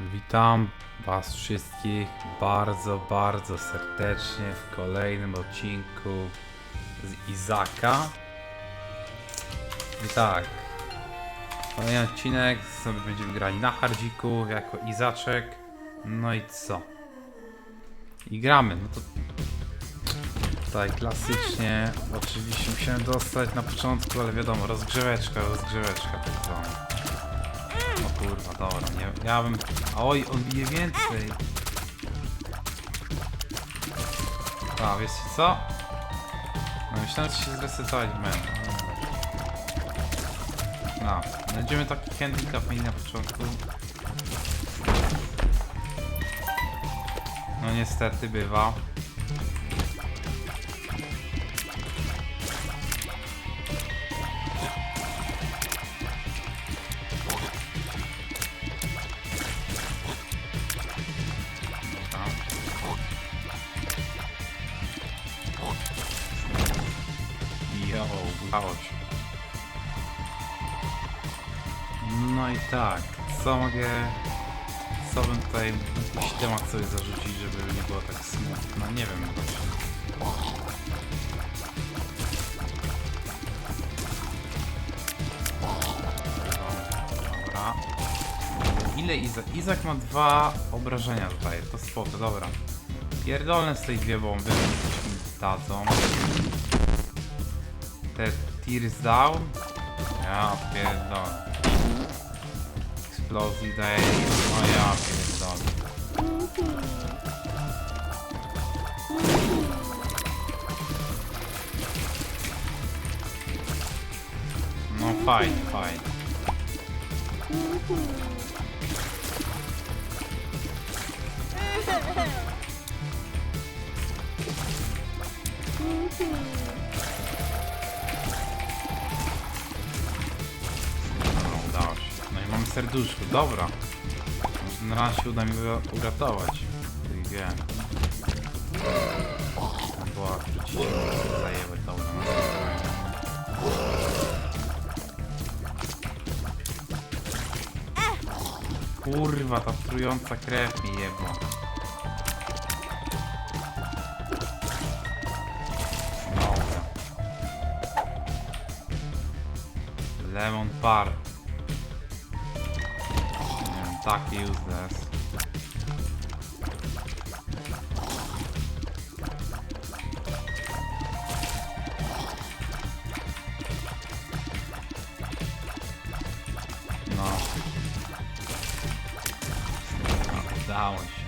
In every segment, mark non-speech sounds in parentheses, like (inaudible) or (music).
Witam Was wszystkich bardzo, bardzo serdecznie w kolejnym odcinku z Izaka. I tak, kolejny odcinek sobie będziemy grali na hardziku jako Izaczek. No i co? I gramy, no to tutaj klasycznie. Oczywiście musiałem dostać na początku, ale wiadomo, rozgrzeweczka, rozgrzeweczka tak zwana. Kurwa, dobra, nie, ja bym... Oj, on bije więcej. A, wiecie co? No myślałem, że się zresetować będę. No, będziemy taki handicap mieli na początku. No niestety bywa. Tak, co mogę... Co bym tutaj... Jakiś temat sobie zarzucić, żeby nie było tak smutno, nie wiem właśnie. Ile Izak? Izak ma dwa obrażenia tutaj, to spoko, dobra. Pierdolne z tej dwie bomby, dadzą. Te tears down? Ja pierdolę. Explozji daje, no ja pierdolę. No fajnie, fajnie. No, (laughs) Serduszko, dobra. Na raz się uda mi uratować. Tam była wrócić, zajebać, dobra. Kurwa, ta trująca krew mi jebła. Dobra. Lemon Bar. Taki useless. No. No, się.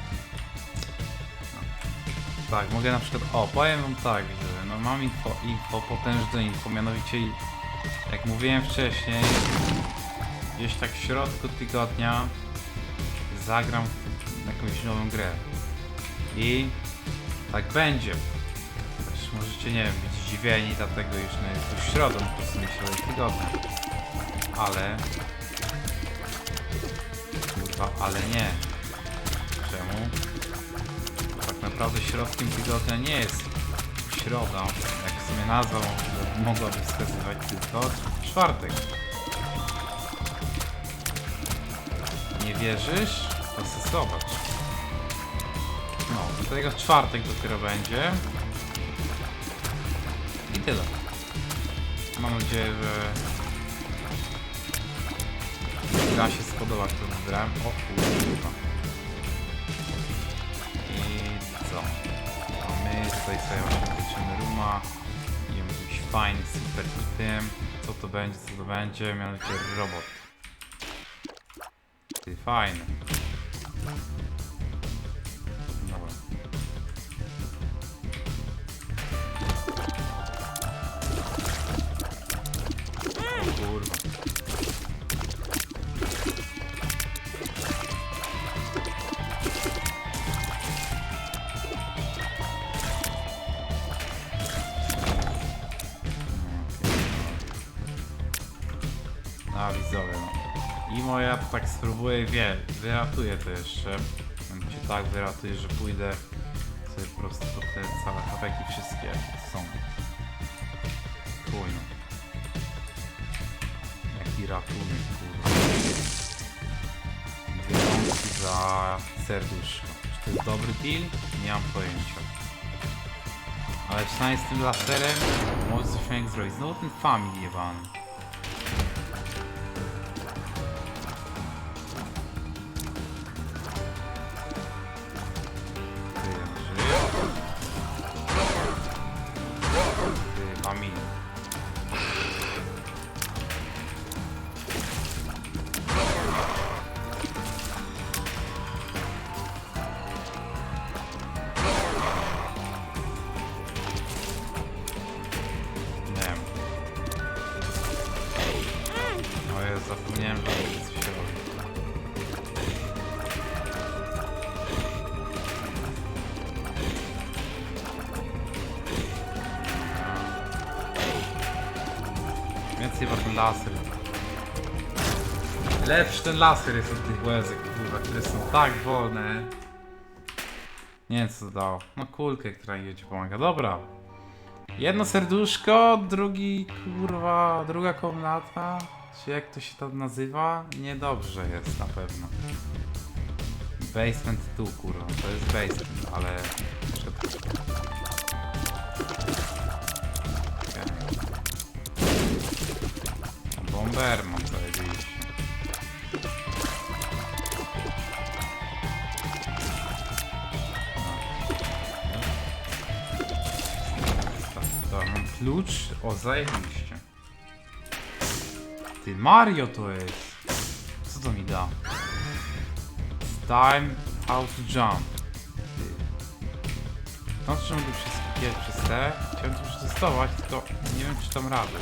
No. Tak, mogę na przykład. O, powiem wam tak, widzowie. No mam info, info, potężne info, mianowicie jak mówiłem wcześniej, gdzieś tak w środku tygodnia zagram w jakąś nową grę. I tak będzie. Też możecie, nie wiem, być zdziwieni dlatego już jest już środą, po prostu środę tygodnia. Ale... Kurwa, ale nie. Czemu? Tak naprawdę środkiem tygodnia nie jest środa, jak w sumie nazwa mogłaby wskazywać tylko czwartek. Nie wierzysz? To zobacz. No, do tego czwartek dopiero będzie. I tyle. Mam nadzieję, że gra się spodoba, którą grałem. O kurwa. I co? A my tutaj sobie właśnie ruma. I jakiś fajny, super tym. Co to będzie, co to będzie? Mianowicie robot. Ty fajny. Thank you. Spróbuję, wie, wyratuję to jeszcze. Cię tak wyratuję, że pójdę sobie po prostu po te całe hapeki wszystkie są. Chuj no. Jaki ratunek, kurwa. Rączki za serduszko. Czy to jest dobry deal? Nie mam pojęcia. Ale przynajmniej z tym laserem może coś fajnego zrobić. Znowu ten family jebany. Więcej chyba ten laser. Lepszy ten laser jest od tych łezek, kurwa, które są tak wolne. Nie wiem co to dało. No kulkę, która jej pomaga. Dobra. Jedno serduszko, drugi kurwa, druga komnata, czy jak to się tam nazywa? Niedobrze jest na pewno. Basement tu kurwa, to jest basement, ale... Mam zajebiście. Tak, to mam klucz. O, zajebiście. Ty, Mario to jest. Co to mi da? Time how to jump. Ty. No, czy mogę wszystkie przez te? Chciałem to przetestować, tylko nie wiem, czy tam radę.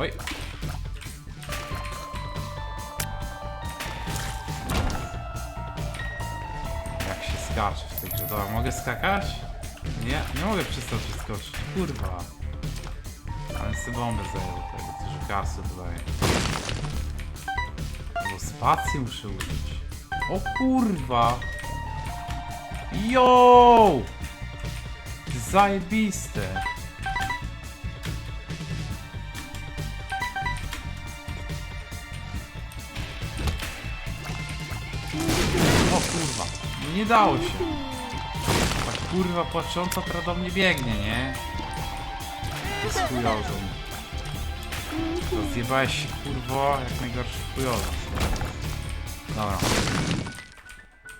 Oj. Jak się skacze w tej grze. Dobra, mogę skakać? Nie, nie mogę przestać przeskoczyć. Kurwa. Ale sobie bombę zajął tego, dużo kasy tutaj. Bo spację muszę użyć. O kurwa! Yo! Zajebiste! Kurwa, nie dało się. Ta kurwa płacząca która do mnie biegnie, nie? To jest chujozą. Się kurwo, jak najgorszy chujoza. Dobra.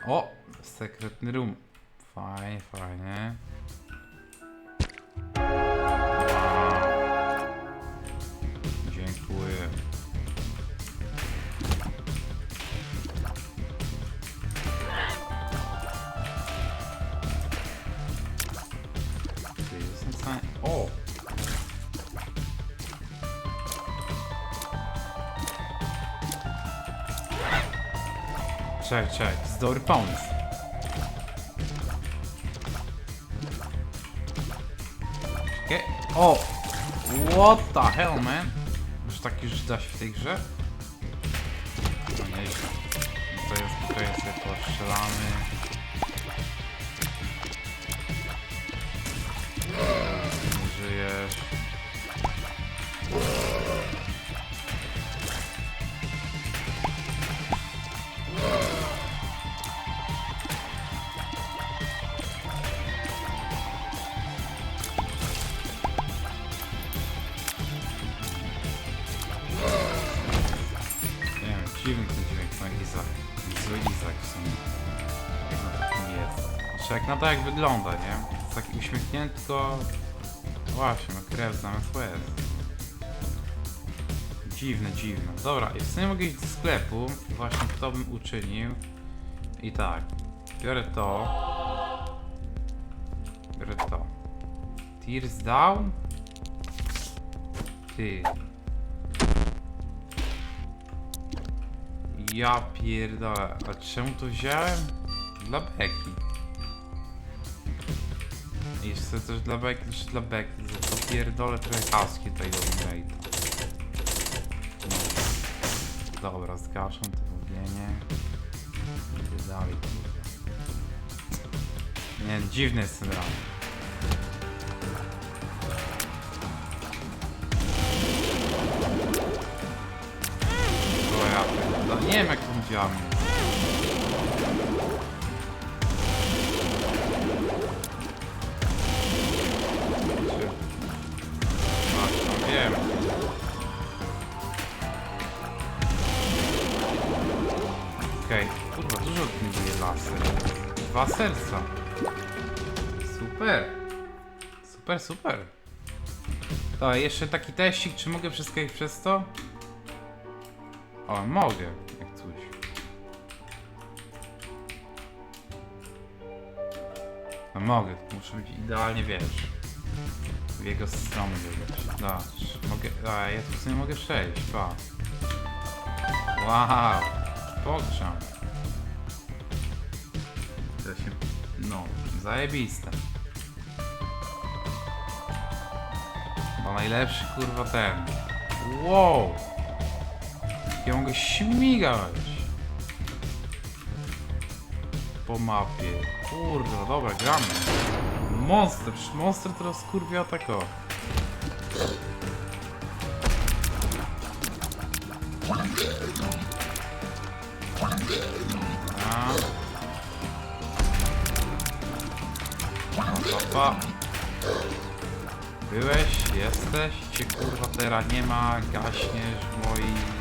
O! Sekretny room. Fajnie, fajnie. Czekaj, czekaj, to jest dobry pomysł. Czekaj. O! What the hell, man? Już taki już da się w tej grze? No nieźle. To jest, tutaj sobie postrzelamy. Nie żyjesz. To jak wygląda, nie? Uśmiechnięty, tylko... Właśnie, ma krew zamiast łez. Dziwne, dziwne. Dobra, i w sumie mogę iść do sklepu. Właśnie to bym uczynił. I tak. Biorę to. Biorę to. Tears down? Ty. Ja pierdolę. A czemu to wziąłem? Dla Beki. I jeszcze też dla Beki, też dla Beki. Pierdolę trochę kaski tutaj do. No. Dobra, zgaszam to ognienie. Idę dalej. Nie, dziwny jest ten run. O ja pierdolę. Nie wiem jak to mi serca. Super. Super, super. To jeszcze taki teścik, czy mogę ich przez to? O, mogę, jak coś. No mogę, muszę być idealnie, wiesz, w jego stronę biegać. Da, mogę, a ja tu w sumie mogę przejść, pa. Wow, pogrzam. No, zajebiste. To najlepszy kurwa ten. Wow! Ja mogę śmigać po mapie. Kurwa, dobra, gramy. Monster, przecież monster teraz kurwia tako. A. Pa, pa. Byłeś, jesteś, cię kurwa teraz nie ma, gaśniesz w moich...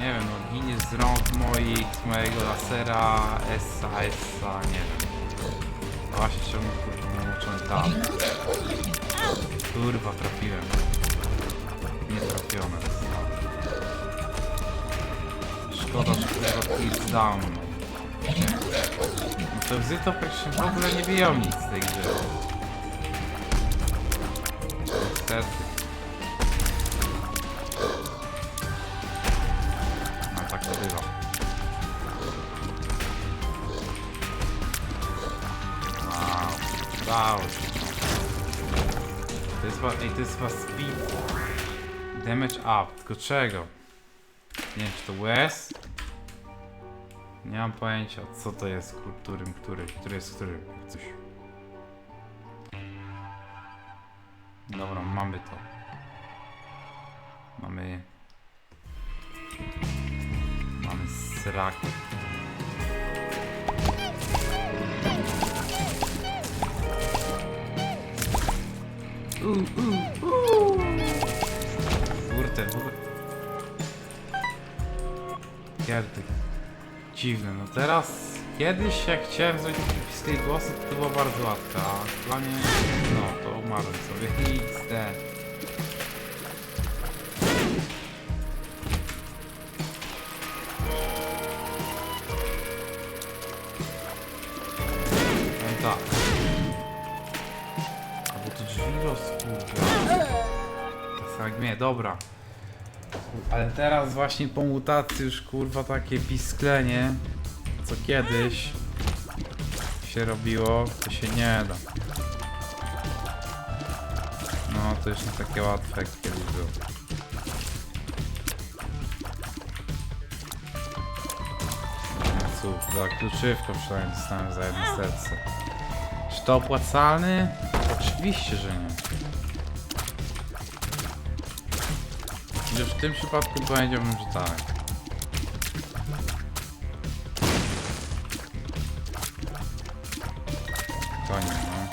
Nie wiem, no giniesz z rąk moich, z mojego lasera, essa, essa, nie wiem. No Właśnie czemu kurwa uczony tam. Kurwa, trafiłem. Nie trafione. Szkoda, że kurwa kill down. No to wzy to w ogóle nie biją nic z tej gry. Niestety. No tak to bywa. Wow, udało. To jest chyba, ej, to jest chyba speed damage up, tylko czego? Nie wiem, czy to łez? Nie mam pojęcia, co to jest, którym, który, który jest który, jak coś. Dobra, mamy to. Mamy... Mamy srak. Uh, uh, uh. Kurde, w? Dziwne, no teraz... Kiedyś jak chciałem zrobić piskie głosy, to, było bardzo łatwe, a aktualnie... No, to umarłem sobie. (laughs) XD. Teraz właśnie po mutacji już kurwa takie pisklenie, co kiedyś się robiło, to się nie da. No to już nie takie łatwe jak kiedyś było. Cóż, za kluczywkę przynajmniej dostałem za jedno serce. Czy to opłacalny? Oczywiście, że nie. W tym przypadku powiedziałbym, że tak. Koniec, no.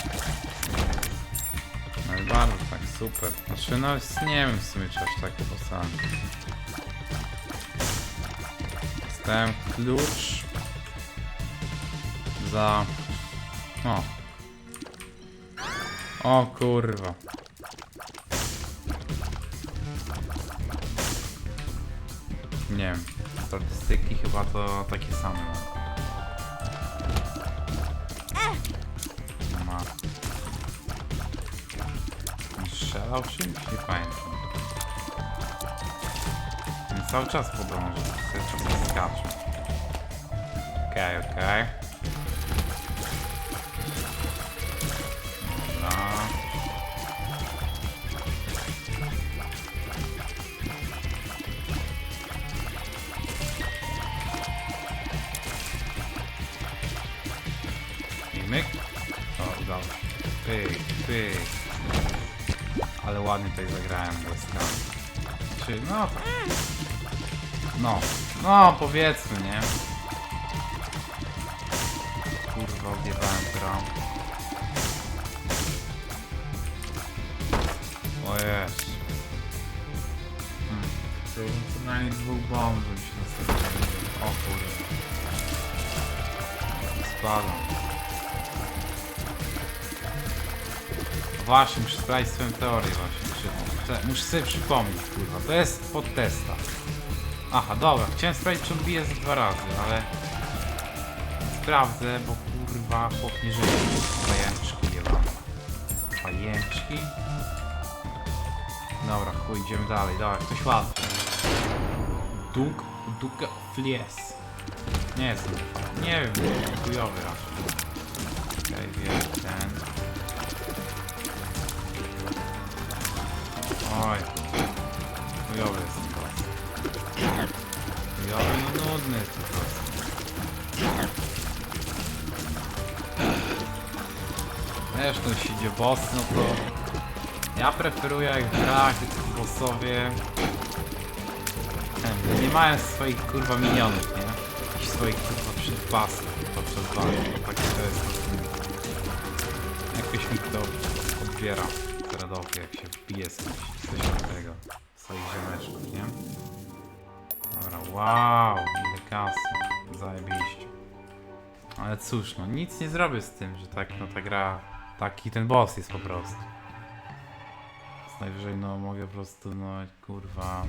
No i bardzo tak, super. Znaczy, no nie wiem w sumie, czy aż tak opłacalny. Dostałem klucz za... O. O kurwa. Nie wiem. Statystyki chyba to takie same. Ma. Strzelał czymś? Nie pamiętam. Cały czas podąża, cały czas skacze. Okej, okej. Dobra. Ładnie tutaj zagrałem błyskami. Czy, no. No, No, powiedzmy, nie? Kurwa, odjebałem gram. O jest. Hmm. Chciałbym co najmniej dwóch bomb, żeby się następnie... O kurwa. Spadam. Właśnie, muszę sprawdzić swoją teorię właśnie. Muszę, sobie przypomnieć, kurwa. To jest pod testa. Aha, dobra, chciałem sprawdzić, czy on bije za dwa razy, ale... Sprawdzę, bo kurwa, chłop nie żyje. Pajęczki jebane. Pajęczki? Dobra, chuj, idziemy dalej. Dobra, ktoś łatwy. Duk, Duke Flies. Nie jest Nie wiem, chujowy raczej. Oj. Chujowy jest ten boss. Chujowy, no nudny jest po prostu. Wiesz, no jeśli idzie boss, no to... Ja preferuję jak w grach, bossowie... Ten, nie mają swoich kurwa minionów, nie? Jakichś swoich kurwa przedpasów podczas walki. Tak to jest. Jakoś mi to odbiera radowy, jak się wbije kimś, coś tego, swoich ziomeczków, nie? Dobra, wow, ile kasy, zajebiście. Ale cóż, no nic nie zrobię z tym, że tak, no ta gra, taki ten boss jest po prostu. Więc najwyżej, no mogę po prostu, no kurwa,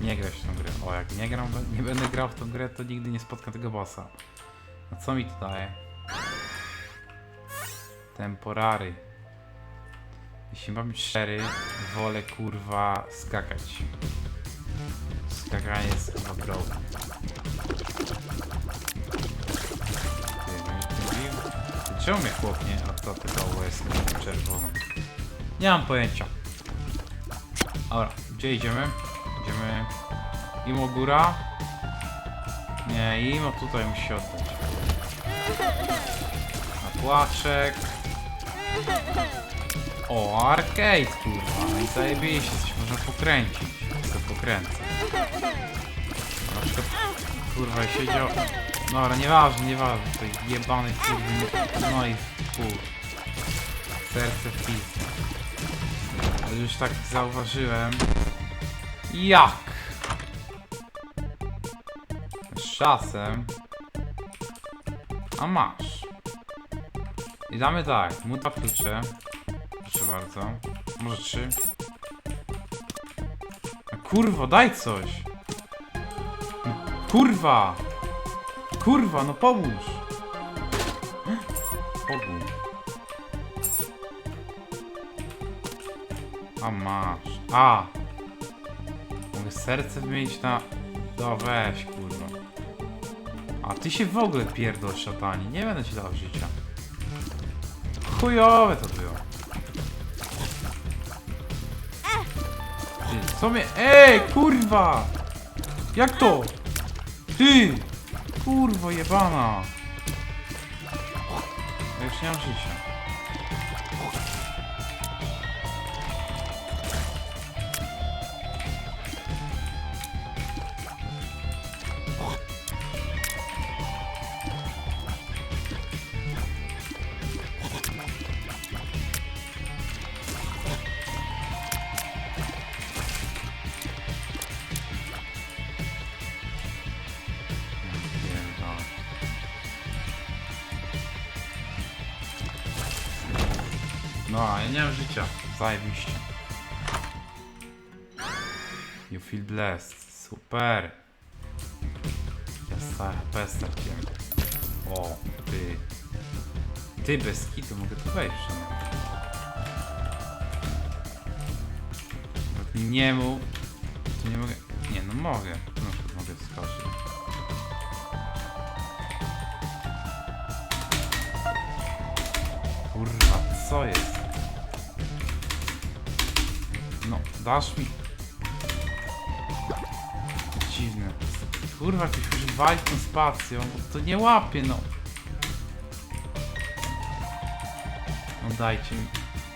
nie grać w tą grę. O, jak nie gram, nie będę grał w tą grę, to nigdy nie spotkam tego bossa. No co mi to daje? Temporary. Jeśli mam być szczery, wolę kurwa skakać. Skakanie jest chyba? Ty, Czemu mnie chłopnie, a to pytało jest czerwoną? Nie mam pojęcia. Dobra, gdzie idziemy? Idziemy... Imo góra? Nie, Imo tutaj musi się oddać. A płaczek... O, arcade, kurwa. No i zajebiście, coś można pokręcić. Co pokręcę. Na przykład, kurwa, siedział... Dobra, nieważne, nieważne. To jebany kurwa. No i w pół. Serce w pizdę. Ale już tak zauważyłem. Jak? Z czasem... A masz. I damy tak, mu dwa klucze. Bardzo. Może trzy. A kurwa, daj coś! Kurwa! Kurwa, no pomóż! (gasps) Pomóż. A masz. A! Mogę serce wymienić na... No weź, kurwa. A ty się w ogóle pierdol, szatani. Nie będę ci dał życia. Chujowe to było. Co mnie... Ej, kurwa! Jak to? Ty! Kurwo jebana! Ja już nie mam życia. Feel blessed. Super. Ja HP straciłem. O, ty. Ty bez kitu, mogę tu wejść nie mów, to nie mogę... Nie, no mogę. Tu na przykład mogę wskoczyć. Kurwa, co jest? No, dasz mi... Kurwa, muszę walić tą spacją, bo to nie łapie, no. No dajcie mi.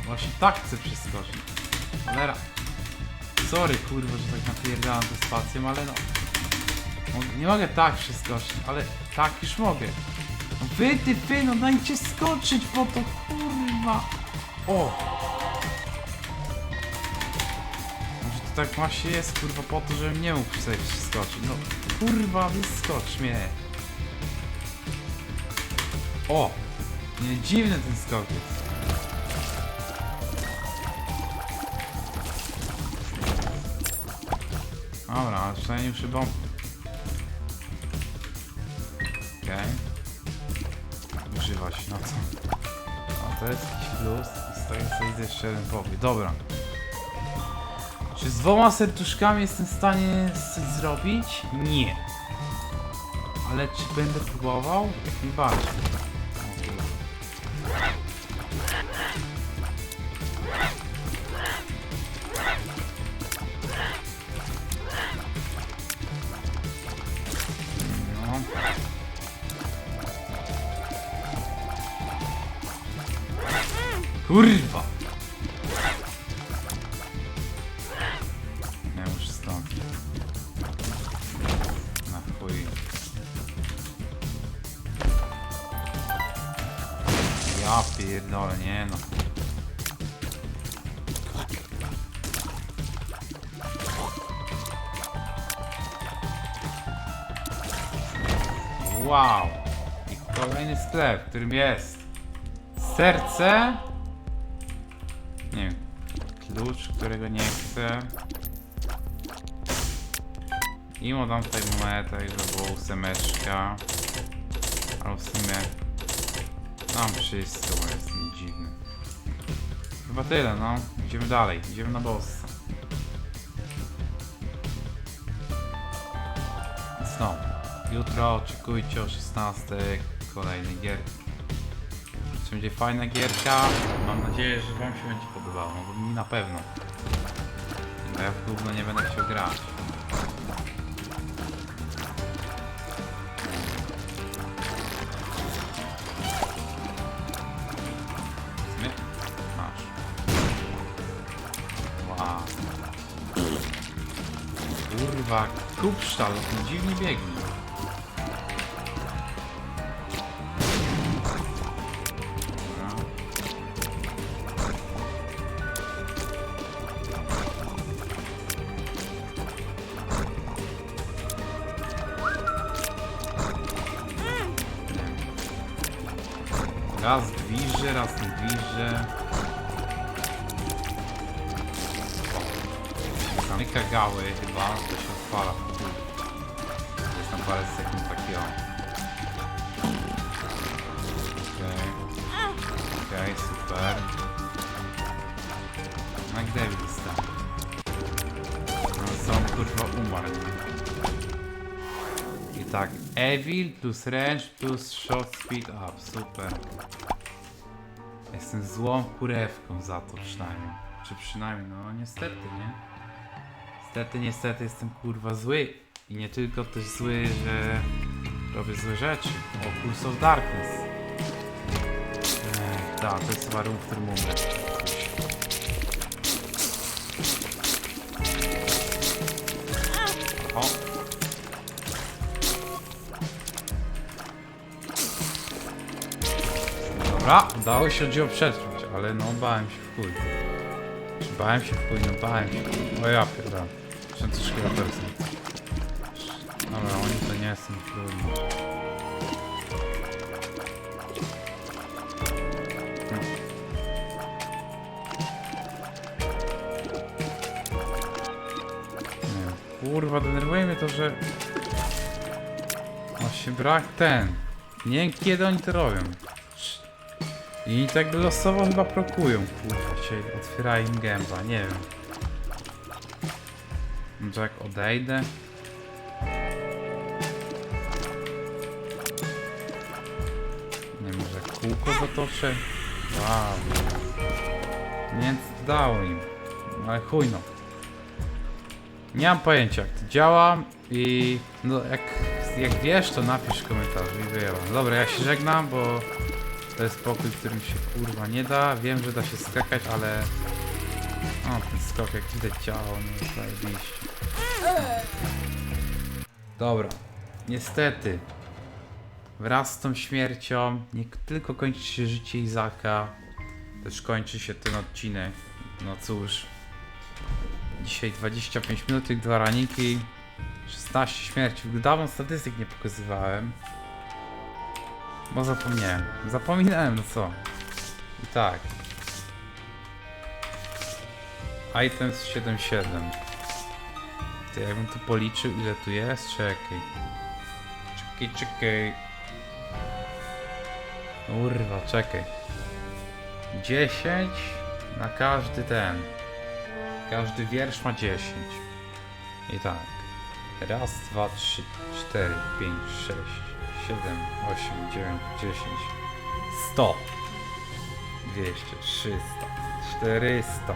Właśnie tak chcę przeskoczyć. Cholera. Sorry, kurwa, że tak napierdalam tę spacją, ale no. Nie mogę tak przeskoczyć, ale tak już mogę. No Wy, ty, wy, no dajcie skoczyć po to, kurwa. O! Tak właśnie jest, kurwa, po to, żebym nie mógł sobie przeskoczyć. No, kurwa, wyskocz mnie. O! Nie, dziwny ten skok jest. Dobra, ale przynajmniej przy bomb. Okej. Używać, no co? A to jest jakiś plus i stoi sobie jeszcze jeden pokój. Dobra. Czy z dwoma serduszkami jestem w stanie coś zrobić? Nie. Ale czy będę próbował? Jak najbardziej. O kurwa. W którym jest serce. Nie wiem. Klucz, którego nie chcę. I mu dam tutaj monetę, to było ósemeczka. Ale w sumie mam wszystko, bo jestem dziwny. Chyba tyle, no. Idziemy dalej, idziemy na bossa. Znowu. Jutro oczekujcie o 16 kolejnej gierki. Czy będzie fajna gierka? Mam nadzieję, że wam się będzie podobało, no bo mi na pewno. Bo ja w gówno nie będę chciał grać. Kurwa, kupsztal, on dziwnie biegnie. Raz gwizdże, raz nie gwizdże. Zamyka gały chyba, to się odpala. Jest tam parę sekund takiego. Okej. Okej, super. McDavid jest tam. No, są kurwa umarł. I tak, Evil plus range plus shot speed up, super. Jestem złą kurewką za to przynajmniej. Czy przynajmniej, no niestety, nie? Niestety, niestety jestem kurwa zły. I nie tylko też zły, że robię złe rzeczy. O, Pulse of Darkness. Ech, tak, to jest chyba room, w którym umrę. O. Dobra, udało się dzieło przetrwać, ale no bałem się w chuj. Bałem się w chuj, no bałem się. O ja pierdolę. Jeszcze troszkę latarce. Dobra, oni to nie są trudno. Nie, Kurwa, denerwuje mnie to, że... Właśnie brak ten. Nie wiem kiedy oni to robią. I tak losowo chyba prokują, kurwa, się otwiera im gęba, nie wiem. Może jak odejdę? Nie może kółko zatoczę? Wow. Więc dało im. Ale chuj no. Nie mam pojęcia jak to działa i no jak, jak wiesz to napisz w komentarzu i wyjęłam. Dobra, ja się żegnam, bo to jest pokój, w którym się kurwa nie da. Wiem, że da się skakać, ale... O, ten skok jak widać ciało, no zajebiście. Dobra. Niestety. Wraz z tą śmiercią nie tylko kończy się życie Izaka, też kończy się ten odcinek. No cóż. Dzisiaj 25 minut, dwa raniki, 16 śmierci. Dawno statystyk nie pokazywałem. Bo zapomniałem. Zapominałem, no co. I tak. Items 7.7. Ty, jakbym tu policzył, ile tu jest? Czekaj. Czekaj, czekaj. Kurwa, czekaj. 10 na każdy ten. Każdy wiersz ma 10. I tak. Raz, dwa, trzy, cztery, pięć, sześć, siedem, osiem, dziewięć, dziesięć. 100. 200, 300, 400.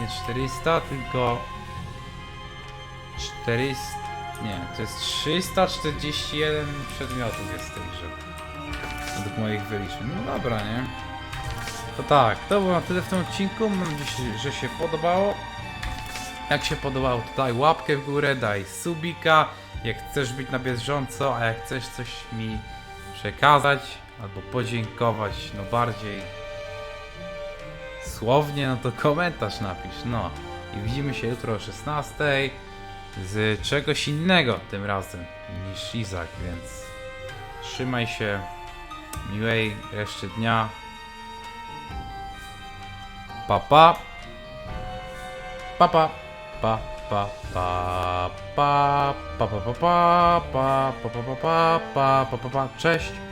Nie 400, tylko 400. Nie, to jest 341 przedmiotów jest w tej grze. Według moich wyliczeń. No dobra, nie? To tak, to było na tyle w tym odcinku. Mam nadzieję, że się podobało. Jak się podobało, to daj łapkę w górę, daj subika. Jak chcesz być na bieżąco, a jak chcesz coś mi przekazać albo podziękować, no bardziej słownie, no to komentarz napisz. No i widzimy się jutro o 16 z czegoś innego tym razem niż Izak, więc trzymaj się. Miłej reszty dnia. Pa pa. Pa pa. Pa pa pa pa pa pa pa pa pa pa pa pa pa pa pa pa Cześć.